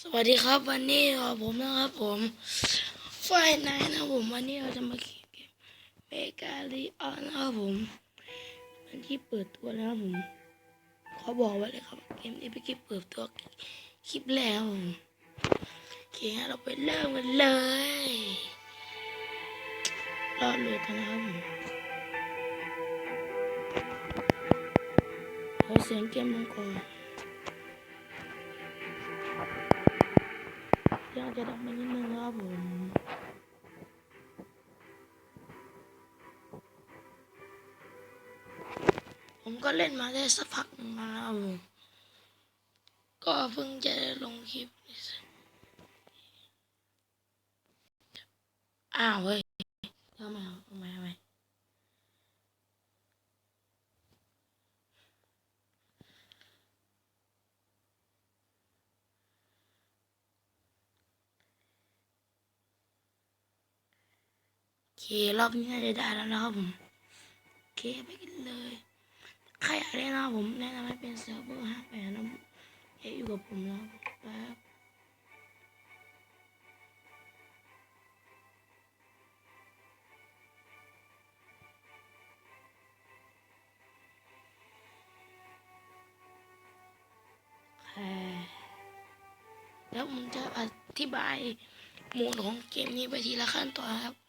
สวัสดีครับวันนี้ก็ผมนะครับผมฝ่ายนายนะผมวันนี้เราจะมาขี่เกมเมกาลีออนนะครับผมเป็นที่เปิดตัวแล้วครับผมขอบอกไว้เลยครับเกมนี้เป็นคลิปเปิดตัวคลิปแรกครับผมโอเคงั้นเราไปเริ่มกันเลยรอโหลดกันนะครับผมเอาเสียงเกมลงก่ อนยังจะดับไปนิดนึงครับผมผมก็เล่นมาได้สักพักนึงแล้วนะครับผมก็เพิ่งจะลงคลิปอ้าวเฮ้ยทำไมทำไมทำไมโอ เครอบนี้น่าจะได้แล้วนะครับผมโอเคไปกันเลย ใครอยากเล่นะครับผมแนะนำให้เป็นเซิร์ฟเวอร์ห้าแปดนะเอะอยู่กับผมนะครับแป๊บแล้วผมจะอธิบายโหมดของเกมนี้ไปทีละขั้นตอนครับ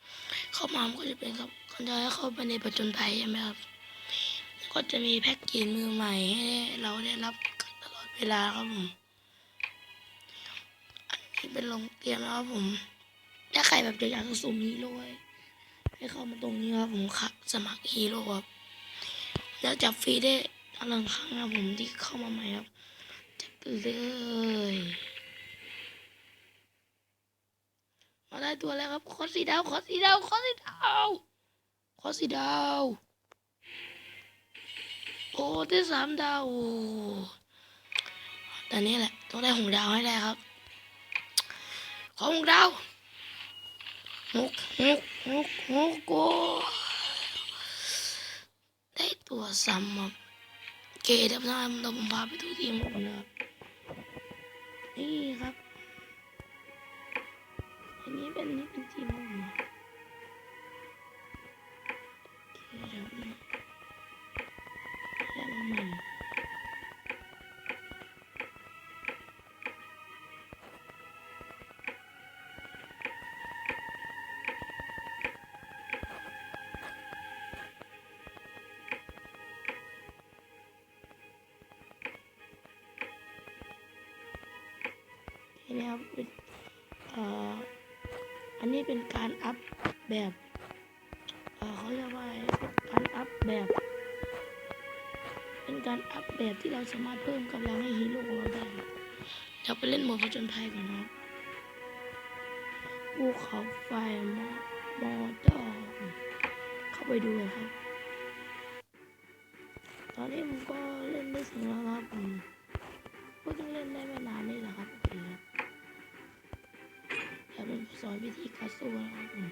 เข้ามามันก็จะเป็นครับก็จะให้เข้าไปในประจนภัยใช่ไหมครับ ก็จะมีแพ็กเกจมือใหม่ให้เราได้รับตลอดเวลาครับผม อันนี้เป็นลงเตรียมนะครับผม ถ้าใครแบบอยากจะสุ่มฮีโร่ให้ให้เข้ามาตรงนี้ครับผมครับสมัครฮีโร่ครับแล้วจับฟรีได้ตลอดครั้งนะครับผมที่เข้ามาใหม่ครับจับเลยมาได้ ตัวแล้วครับ ขอสีดาว ขอสีดาว ขอสีดาว ขอสีดาว โอ้ได้สามดาวโอ้แต่นี่แหละ ต้องได้หกดาวให้ได้ครับ ขอหกดาวหกหกหกหกโอ้ได้ตัวซ้ำครับเคเดี๋ยวเราเราผมพาไปดูทีมก่อนนะครับนี่ครับ นี้เป็นนี่เป็นทีมของนะโอเคเดี๋ยวนะแล้วม่นี้ครับเป็นเอ่อ อันนี้เป็นการอัพแบบเเขาเรียกว่าการอัพแบบ เป็นการอัพแบบที่เราสามารถเพิ่มกำลังให้ฮีโร่ของเราได้เดี๋ยวไปเล่นโหมดผจญภัยก่อนนะครับภูเขาไฟมอมอดอเข้าไปดูเลยครับ ตอนนี้ผมก็เล่นได้ถึงแล้วครับผมก็ต้องเล่นได้ไม่นานนี่แหละครับ อเคครับเดี๋ยวผมสอนวิธีการสู้นะครับผม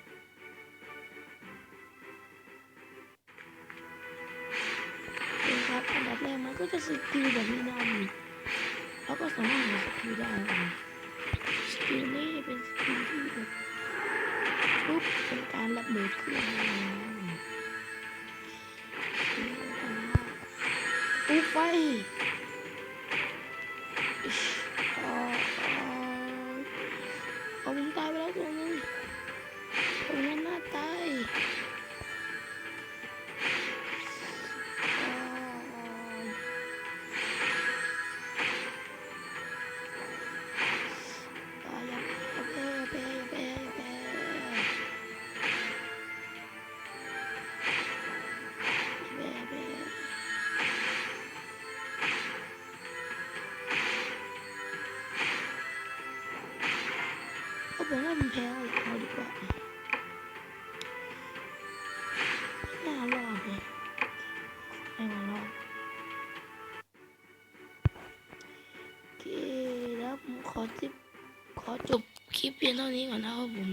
เป็นครับอันดับแรกมันก็จะสกิลแบบนี้นะมแล้วก็สามารถหาสกิลได้สกิลนี้เป็นสกิลที่แบบปุ๊บเป็นการระเบิดขึ้นมานะครับปุ๊บไฟ ผมว่ามันแพ้เอาดีกว่าน่ารอดเลยไม่น่ารอดโอเคแล้วผมขอจิบขอจบคลิปเพียงเท่านี้ก่อนนะครับผม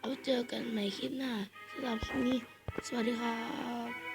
เอาเจอกันใหม่คลิปหน้าสำหรับคลิปนี้ สวัสดีครับ